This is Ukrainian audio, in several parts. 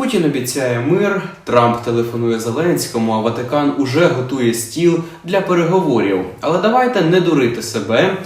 Путін обіцяє мир, Трамп телефонує Зеленському, а Ватикан уже готує стіл для переговорів. Але давайте не дурити себе.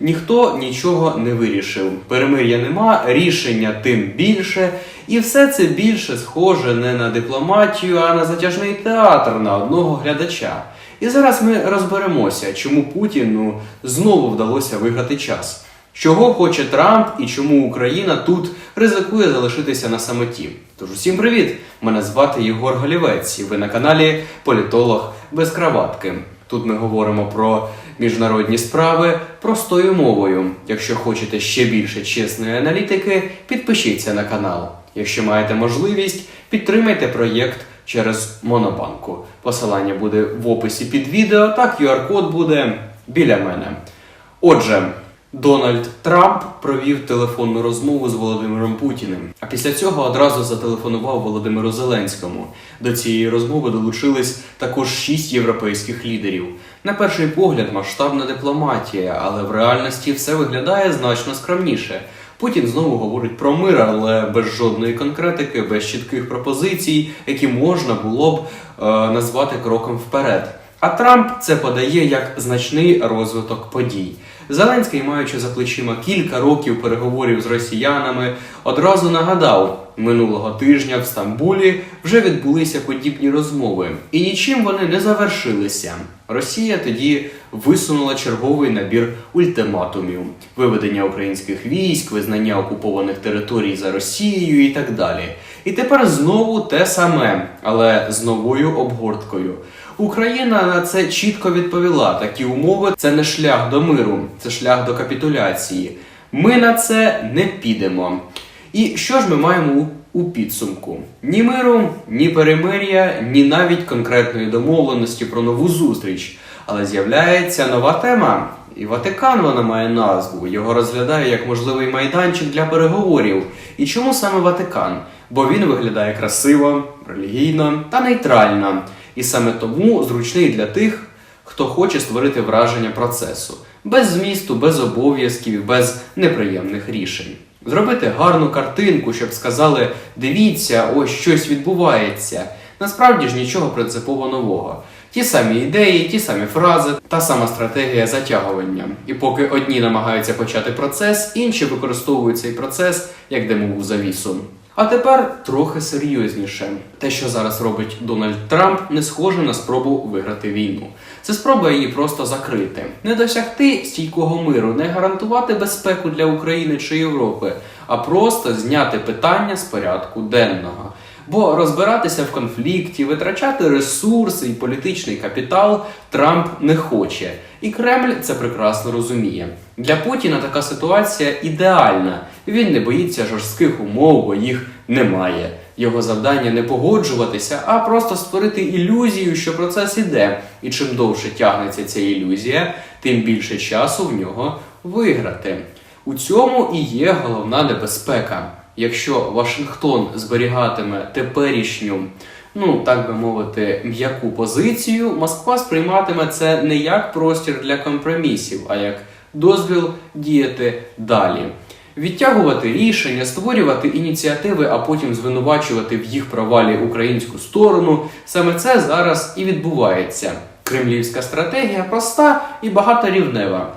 Ніхто нічого не вирішив. Перемир'я нема, рішення тим більше, і все це більше схоже не на дипломатію, а на затяжний театр на одного глядача. І зараз ми розберемося, чому Путіну знову вдалося виграти час. Чого хоче Трамп і чому Україна тут ризикує залишитися на самоті? Тож усім привіт! Мене звати Єгор Голівець, і ви на каналі Політолог без краватки. Тут ми говоримо про міжнародні справи простою мовою. Якщо хочете ще більше чесної аналітики, підпишіться на канал. Якщо маєте можливість, підтримайте проєкт через Монобанку. Посилання буде в описі під відео, та QR-код буде біля мене. Отже, Дональд Трамп провів телефонну розмову з Володимиром Путіним, а після цього одразу зателефонував Володимиру Зеленському. До цієї розмови долучились також шість європейських лідерів. На перший погляд, масштабна дипломатія, але в реальності все виглядає значно скромніше. Путін знову говорить про мир, але без жодної конкретики, без чітких пропозицій, які можна було б е, назвати кроком вперед. А Трамп це подає як значний розвиток подій. Зеленський, маючи за плечима кілька років переговорів з росіянами, одразу нагадав, минулого тижня в Стамбулі вже відбулися подібні розмови, і нічим вони не завершилися. Росія тоді висунула черговий набір ультиматумів: виведення українських військ, визнання окупованих територій за Росією і так далі. І тепер знову те саме, але з новою обгорткою. Україна на це чітко відповіла: такі умови це не шлях до миру, це шлях до капітуляції. Ми на це не підемо. І що ж ми маємо у, підсумку? Ні миру, ні перемир'я, ні навіть конкретної домовленості про нову зустріч. Але з'являється нова тема. І Ватикан вона має назву. Його розглядає як можливий майданчик для переговорів. І чому саме Ватикан? Бо він виглядає красиво, релігійно та нейтрально. І саме тому зручний для тих, хто хоче створити враження процесу, без змісту, без обов'язків, без неприємних рішень. Зробити гарну картинку, щоб сказали: дивіться, ось щось відбувається. Насправді ж нічого принципово нового. Ті самі ідеї, ті самі фрази, та сама стратегія затягування. І поки одні намагаються почати процес, інші використовують цей процес як димову завісу. А тепер трохи серйозніше. Те, що зараз робить Дональд Трамп, не схоже на спробу виграти війну. Це спроба її просто закрити, не досягти стійкого миру, не гарантувати безпеку для України чи Європи, а просто зняти питання з порядку денного. Бо розбиратися в конфлікті, витрачати ресурси і політичний капітал Трамп не хоче. І Кремль це прекрасно розуміє. Для Путіна така ситуація ідеальна. Він не боїться жорстких умов, бо їх немає. Його завдання не погоджуватися, а просто створити ілюзію, що процес іде. І чим довше тягнеться ця ілюзія, тим більше часу в нього виграти. У цьому і є головна небезпека. Якщо Вашингтон зберігатиме теперішню, ну так би мовити, м'яку позицію, Москва сприйматиме це не як простір для компромісів, а як дозвіл діяти далі. Відтягувати рішення, створювати ініціативи, а потім звинувачувати в їх провалі українську сторону. Саме це зараз і відбувається. Кремлівська стратегія проста і багаторівнева.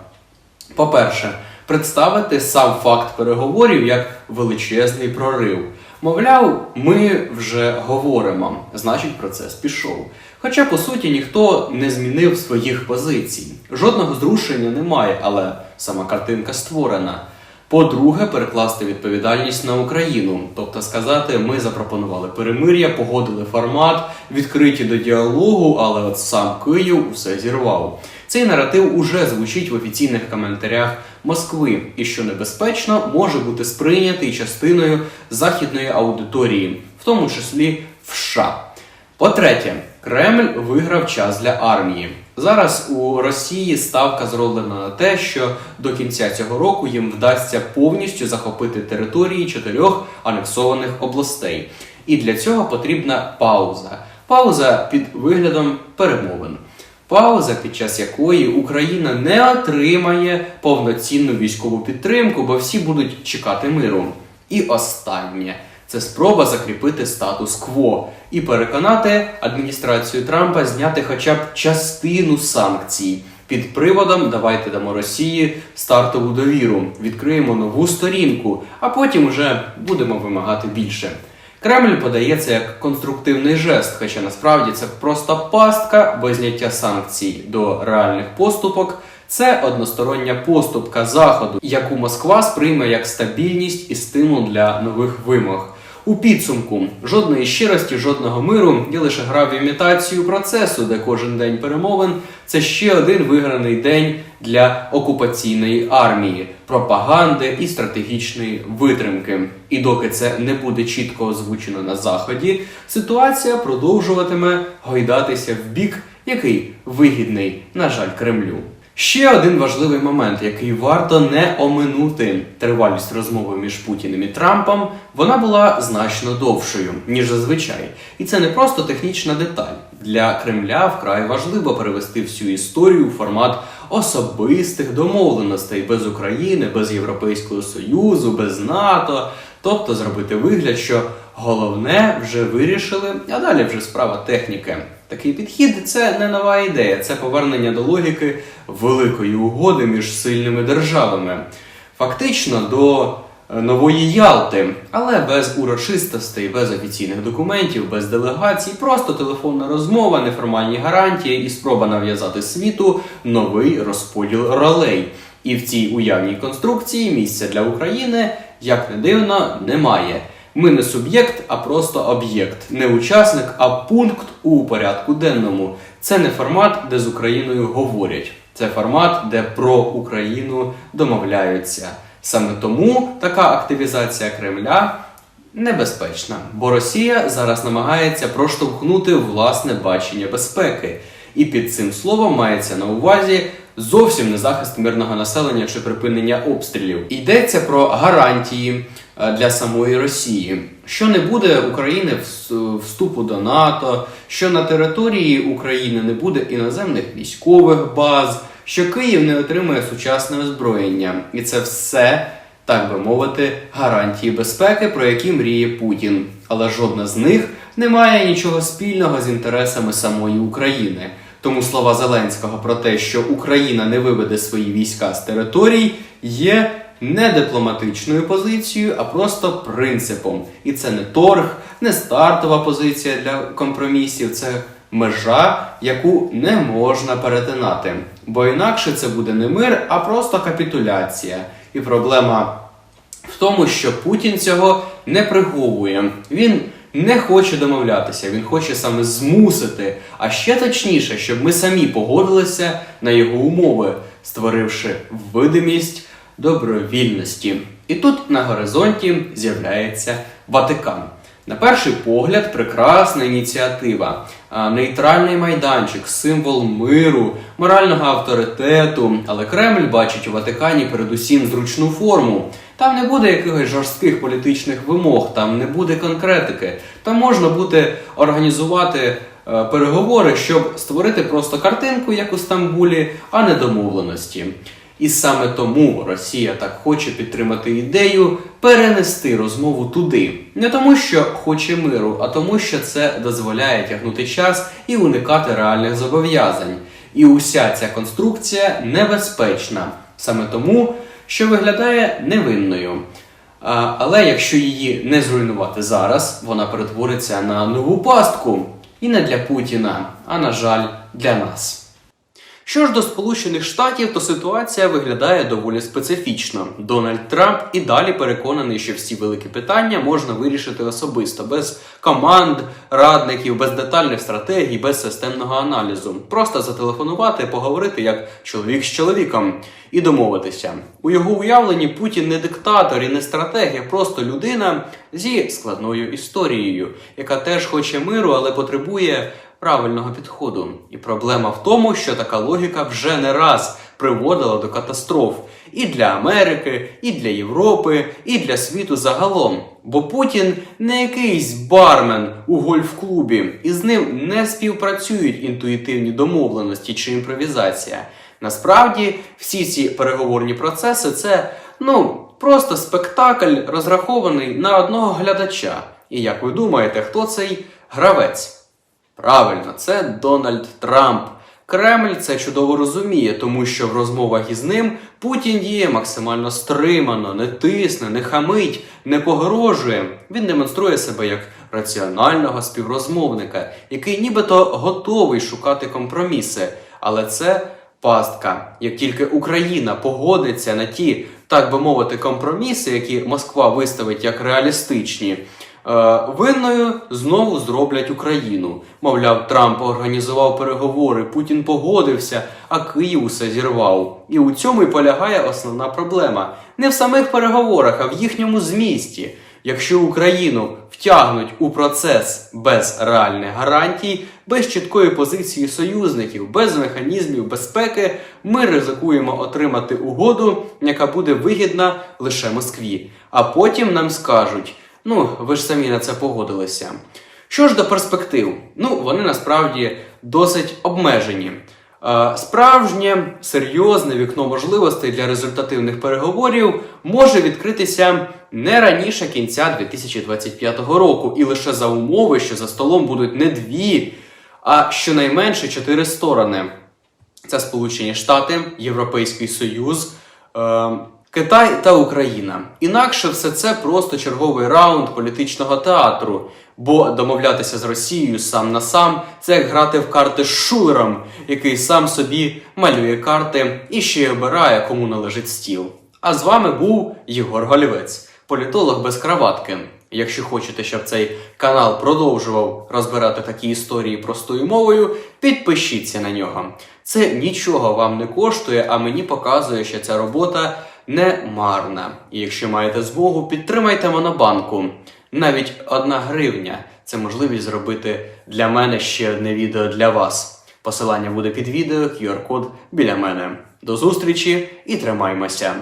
По-перше, представити сам факт переговорів як величезний прорив. Мовляв, ми вже говоримо, значить процес пішов. Хоча по суті ніхто не змінив своїх позицій. Жодного зрушення немає, але сама картинка створена. По-друге, перекласти відповідальність на Україну, тобто сказати, ми запропонували перемир'я, погодили формат, відкриті до діалогу, але от сам Київ усе зірвав. Цей наратив уже звучить в офіційних коментарях Москви, і що небезпечно, може бути сприйнятий частиною західної аудиторії, в тому числі в США. По-третє, Кремль виграв час для армії. Зараз у Росії ставка зроблена на те, що до кінця цього року їм вдасться повністю захопити території чотирьох анексованих областей. І для цього потрібна пауза. Пауза під виглядом перемовин. Пауза, під час якої Україна не отримає повноцінну військову підтримку, бо всі будуть чекати миру. І останнє Це спроба закріпити статус-кво і переконати адміністрацію Трампа зняти хоча б частину санкцій. Під приводом давайте дамо Росії стартову довіру, відкриємо нову сторінку, а потім вже будемо вимагати більше. Кремль подається як конструктивний жест, хоча насправді це просто пастка, бо зняття санкцій до реальних поступок це одностороння поступка Заходу, яку Москва сприйме як стабільність і стимул для нових вимог. У підсумку жодної щирості, жодного миру є лише гра в імітацію процесу, де кожен день перемовин це ще один виграний день для окупаційної армії, пропаганди і стратегічної витримки. І доки це не буде чітко озвучено на заході, ситуація продовжуватиме гойдатися в бік, який вигідний, на жаль, Кремлю. Ще один важливий момент, який варто не оминути тривалість розмови між Путіним і Трампом, вона була значно довшою, ніж зазвичай. І це не просто технічна деталь. Для Кремля вкрай важливо перевести всю історію у формат особистих домовленостей без України, без Європейського Союзу, без НАТО. Тобто зробити вигляд, що головне вже вирішили, а далі вже справа техніки. Такий підхід це не нова ідея, це повернення до логіки великої угоди між сильними державами. Фактично до е, нової Ялти, але без урочистостей, без офіційних документів, без делегацій, просто телефонна розмова, неформальні гарантії і спроба нав'язати світу новий розподіл ролей. І в цій уявній конструкції місця для України, як не дивно, немає. Ми не суб'єкт, а просто об'єкт, не учасник, а пункт у порядку денному. Це не формат, де з Україною говорять. Це формат, де про Україну домовляються. Саме тому така активізація Кремля небезпечна, бо Росія зараз намагається проштовхнути власне бачення безпеки. І під цим словом мається на увазі зовсім не захист мирного населення чи припинення обстрілів. Йдеться про гарантії для самої Росії, що не буде України вс- вступу до НАТО, що на території України не буде іноземних військових баз, що Київ не отримує сучасне озброєння, і це все. Так би мовити, гарантії безпеки, про які мріє Путін. Але жодна з них не має нічого спільного з інтересами самої України. Тому слова Зеленського про те, що Україна не виведе свої війська з територій, є не дипломатичною позицією, а просто принципом. І це не торг, не стартова позиція для компромісів. Це межа, яку не можна перетинати. Бо інакше це буде не мир, а просто капітуляція. І проблема в тому, що Путін цього не приховує. Він не хоче домовлятися, він хоче саме змусити, а ще точніше, щоб ми самі погодилися на його умови, створивши видимість добровільності. І тут на горизонті з'являється Ватикан. На перший погляд, прекрасна ініціатива, нейтральний майданчик, символ миру, морального авторитету. Але Кремль бачить у Ватикані передусім зручну форму. Там не буде якихось жорстких політичних вимог, там не буде конкретики. Там можна буде організувати е, переговори, щоб створити просто картинку, як у Стамбулі, а не домовленості. І саме тому Росія так хоче підтримати ідею перенести розмову туди. Не тому, що хоче миру, а тому, що це дозволяє тягнути час і уникати реальних зобов'язань. І уся ця конструкція небезпечна, саме тому, що виглядає невинною. А, але якщо її не зруйнувати зараз, вона перетвориться на нову пастку. І не для Путіна, а на жаль, для нас. Що ж до Сполучених Штатів, то ситуація виглядає доволі специфічно. Дональд Трамп і далі переконаний, що всі великі питання можна вирішити особисто, без команд, радників, без детальних стратегій, без системного аналізу. Просто зателефонувати, поговорити як чоловік з чоловіком і домовитися. У його уявленні Путін не диктатор і не стратегія, просто людина зі складною історією, яка теж хоче миру, але потребує правильного підходу. І проблема в тому, що така логіка вже не раз приводила до катастроф і для Америки, і для Європи, і для світу загалом. Бо Путін не якийсь бармен у гольф-клубі, і з ним не співпрацюють інтуїтивні домовленості чи імпровізація. Насправді, всі ці переговорні процеси це ну Просто спектакль розрахований на одного глядача. І як ви думаєте, хто цей гравець? Правильно, це Дональд Трамп. Кремль це чудово розуміє, тому що в розмовах із ним Путін діє максимально стримано, не тисне, не хамить, не погрожує. Він демонструє себе як раціонального співрозмовника, який нібито готовий шукати компроміси. Але це пастка. Як тільки Україна погодиться на ті, так би мовити, компроміси, які Москва виставить як реалістичні. Е, Винною знову зроблять Україну. Мовляв, Трамп організував переговори, Путін погодився, а Київ усе зірвав. І у цьому й полягає основна проблема. Не в самих переговорах, а в їхньому змісті. Якщо Україну втягнуть у процес без реальних гарантій, без чіткої позиції союзників, без механізмів безпеки, ми ризикуємо отримати угоду, яка буде вигідна лише Москві. А потім нам скажуть: ну, ви ж самі на це погодилися. Що ж до перспектив? Ну, вони насправді досить обмежені. Е, Справжнє серйозне вікно можливостей для результативних переговорів може відкритися не раніше кінця 2025 року, і лише за умови, що за столом будуть не дві, а щонайменше чотири сторони. Це Сполучені Штати, Європейський Союз, е, Китай та Україна. Інакше все це просто черговий раунд політичного театру. Бо домовлятися з Росією сам на сам це як грати в карти з шулером, який сам собі малює карти і ще й обирає, кому належить стіл. А з вами був Єгор Голівець, політолог без краватки. Якщо хочете, щоб цей канал продовжував розбирати такі історії простою мовою, підпишіться на нього. Це нічого вам не коштує, а мені показує, що ця робота не марна. І якщо маєте змогу, підтримайте монобанку. Навіть одна гривня це можливість зробити для мене ще одне відео для вас. Посилання буде під відео, QR-код біля мене. До зустрічі і тримаймося!